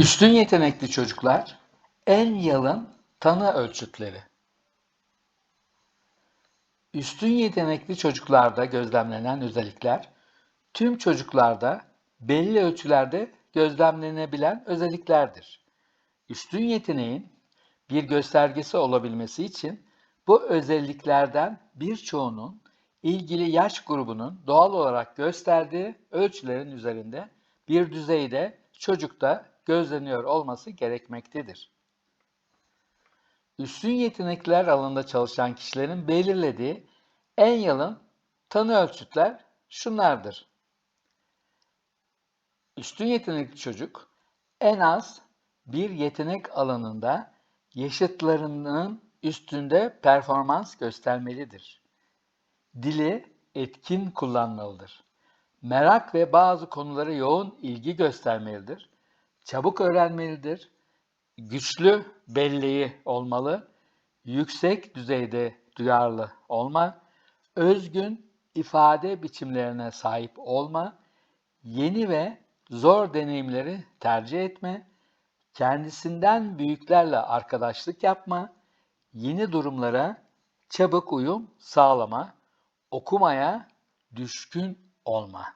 Üstün yetenekli çocuklar en yalın tanı ölçütleri. Üstün yetenekli çocuklarda gözlemlenen özellikler tüm çocuklarda belli ölçülerde gözlemlenebilen özelliklerdir. Üstün yeteneğin bir göstergesi olabilmesi için bu özelliklerden birçoğunun ilgili yaş grubunun doğal olarak gösterdiği ölçülerin üzerinde bir düzeyde çocukta gözleniyor olması gerekmektedir. Üstün yetenekler alanında çalışan kişilerin belirlediği en yalın tanı ölçütler şunlardır. Üstün yetenekli çocuk en az bir yetenek alanında yaşıtlarının üstünde performans göstermelidir. Dili etkin kullanmalıdır. Merak ve bazı konulara yoğun ilgi göstermelidir. Çabuk öğrenmelidir. Güçlü belleği olmalı. Yüksek düzeyde duyarlı olma. Özgün ifade biçimlerine sahip olma. Yeni ve zor deneyimleri tercih etme. Kendisinden büyüklerle arkadaşlık yapma. Yeni durumlara çabuk uyum sağlama. Okumaya düşkün olma.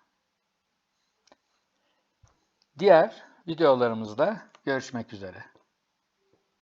Diğer videolarımızda görüşmek üzere.